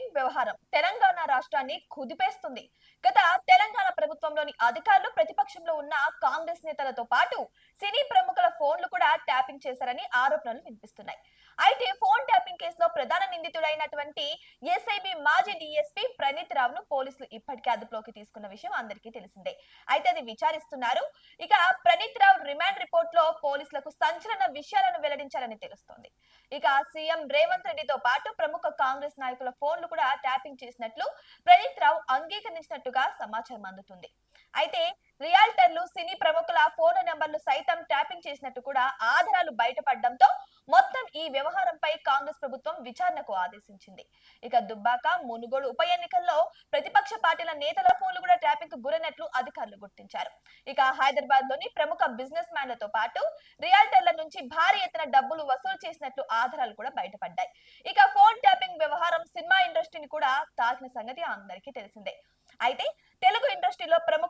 Tapping వ్యవహారం తెలంగాణ రాష్ట్రాన్ని కుదిపేస్తుంది. గత తెలంగాణ ప్రభుత్వంలోని అధికారులు ప్రతిపక్షంలో ఉన్న కాంగ్రెస్ నేతలతో పాటు సినీ ప్రముఖుల ఫోన్లు కూడా ట్యాపింగ్ చేశారని ఆరోపణలు వినిపిస్తున్నాయి. అయితే ఫోన్ కేసులో ప్రధాన నిందితుడైనటువంటి ఎస్ఐబి మాజీ డిఎస్పీ ప్రణీత్ రావు ను పోలీసులు ఇప్పటికే అదుపులోకి తీసుకున్న విషయం అందరికీ తెలిసిందే. అయితే అది విచారిస్తున్నారు. ఇక ప్రణీత్ రావు రిమాండ్ రిపోర్ట్లో పోలీసులకు సంచలన విషయాలను వెల్లడించారని తెలుస్తోంది. ఇక సీఎం రేవంత్ రెడ్డితో పాటు ప్రముఖ కాంగ్రెస్ నాయకుల ఫోన్లు కూడా ట్యాపింగ్ చేసినట్లు ప్రణీత్ రావు అంగీకరించినట్టుగా సమాచారం అందుతుంది. అయితే రియాల్టర్లు సినీ ప్రముఖుల ఫోన్ నెంబర్లు సైతం ట్యాపింగ్ చేసినట్టు కూడా ఆధారాలు బయటపడడంతో మొత్తం ఈ వ్యవహారం విచారణకు ఆదేశించింది. ఇక దుబ్బాక మునుగోడు ఉప ఎన్నికల్లో ప్రతిపక్ష పార్టీల నేతల ఫోన్లు కూడా ట్రాఫిక్ గురైనట్లు అధికారులు గుర్తించారు. ఇక హైదరాబాద్లోని ప్రముఖ బిజినెస్ మ్యాన్లతో పాటు రియాల్టర్ల నుంచి భారీ ఎత్తున డబ్బులు వసూలు చేసినట్లు ఆధారాలు కూడా బయటపడ్డాయి. ఇక ఫోన్ ట్యాపింగ్ వ్యవహారం సినిమా ఇండస్ట్రీని కూడా తాకిన సంగతి అందరికీ తెలిసిందే. అయితే తెలుగు ఇండస్ట్రీలో ప్రముఖ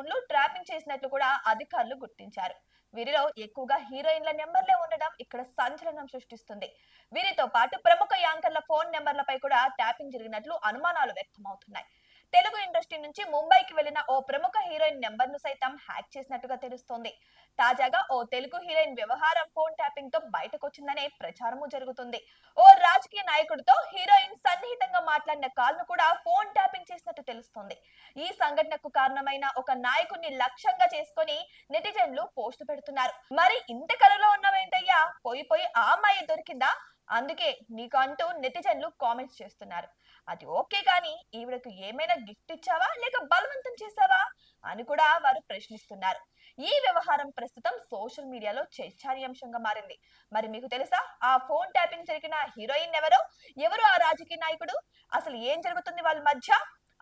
ఫోన్లు ట్రాపింగ్ చేసినట్లు కూడా అధికారులు గుర్తించారు. వీరిలో ఎక్కువగా హీరోయిన్ల నెంబర్లే ఉండడం ఇక్కడ సంచలనం సృష్టిస్తుంది. వీరితో పాటు ప్రముఖ యాంకర్ల ఫోన్ నెంబర్లపై కూడా ట్యాపింగ్ జరిగినట్లు అనుమానాలు వ్యక్తమవుతున్నాయి. తెలుగు ఇండస్ట్రీ నుంచి ముంబైకి వెళ్ళిన ఓ ప్రముఖ హీరోయిన్ నెంబర్ను సైతం హ్యాక్ చేసినట్టుగా తెలుస్తోంది. తాజాగా ఓ తెలుగు హీరోయిన్ వ్యవహారం ఫోన్ ట్యాపింగ్తో బయటకొచ్చిందనే ప్రచారము జరుగుతుంది. ఓ రాజకీయ నాయకుడితో హీరోయిన్ సన్నిహితంగా మాట్లాడిన కాల్ను కూడా ఫోన్ ట్యాపింగ్ తెలుస్తోంది. ఈ సంఘటనకు కారణమైన ఒక నాయకుడిని లక్ష్యంగా చేసుకొని నెటిజన్లు పోస్ట్ పెడుతున్నారు. మరి ఇంత కలలో ఉన్నవేంటయ్యా? పోయి పోయి ఆ అమ్మాయి దొరికిందా? అందుకే నీకు అంటూ నెటిజన్లు కామెంట్స్ చేస్తున్నారు. అది ఓకే కానీ ఈవిడకు ఏమైనా గిఫ్ట్ ఇచ్చావా? లేక బలవంతం చేసావా అని కూడా వారు ప్రశ్నిస్తున్నారు. ఈ వ్యవహారం ప్రస్తుతం సోషల్ మీడియాలో చర్చానీయాంశంగా మారింది. మరి మీకు తెలుసా? ఆ ఫోన్ ట్యాపింగ్ జరిగిన హీరోయిన్ ఎవరో? ఎవరు ఆ రాజకీయ నాయకుడు? అసలు ఏం జరుగుతుంది వాళ్ళ మధ్య?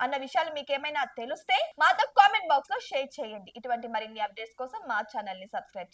అన్న విషయాలు మీకు ఏమైనా తెలిస్తే మాతో కామెంట్ బాక్స్లో షేర్ చేయండి. ఇటువంటి మరిన్ని అప్డేట్స్ కోసం మా ఛానల్ని సబ్స్క్రైబ్